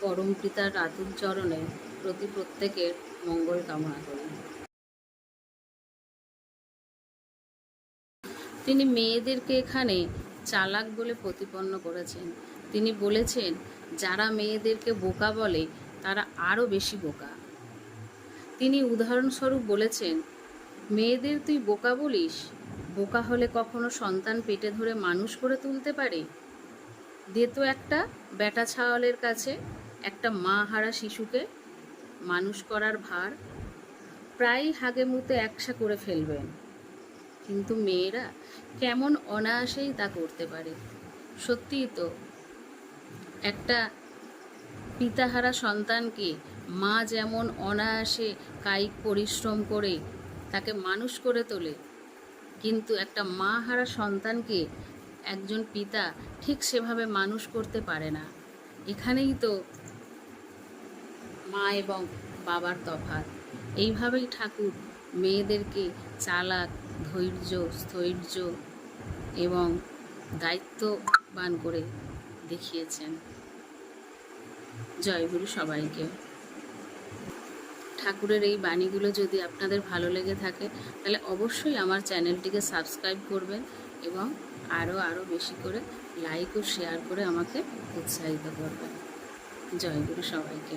পরম পিতার আতুল চরণে প্রতি প্রত্যেকের মঙ্গল কামনা করি। তিনি মেয়েদেরকে এখানে চালাক বলে প্রতিপন্ন করেছেন। তিনি বলেছেন, যারা মেয়েদেরকে বোকা বলে, তারা আরও বেশি বোকা। তিনি উদাহরণস্বরূপ বলেছেন, মেয়েদের তুই বোকা বলিস? বোকা হলে কখনো সন্তান পেটে ধরে মানুষ করে তুলতে পারে? দে তো একটা বেটা ছাওয়ালের কাছে একটা মা হারা শিশুকে মানুষ করার ভার প্রায় হাগে মুতে একসা করে ফেলবেন। কিন্তু মেয়েরা কেমন অনায়াসেই তা করতে পারে? সত্যিই তো, একটা পিতাহারা সন্তানকে মা যেমন অনায়াসে কায়িক পরিশ্রম করে তাকে মানুষ করে তোলে, কিন্তু একটা মা হারা সন্তানকে একজন পিতা ঠিক সেভাবে মানুষ করতে পারে না। এখানেই তো মা এবং বাবার তফাত এইভাবেই ঠাকুর মেয়েদেরকে চালাক, ধৈর্য, স্থৈর্য এবং দায়িত্ববান করে দেখিয়েছেন। জয়গুরু সবাইকে। ঠাকুরের এই বাণীগুলো যদি আপনাদের ভালো লেগে থাকে, তাহলে অবশ্যই আমার চ্যানেলটিকে সাবস্ক্রাইব করবেন এবং আরও আরও বেশি করে লাইক ও শেয়ার করে আমাকে উৎসাহিত করবেন। জয়গুরু সবাইকে।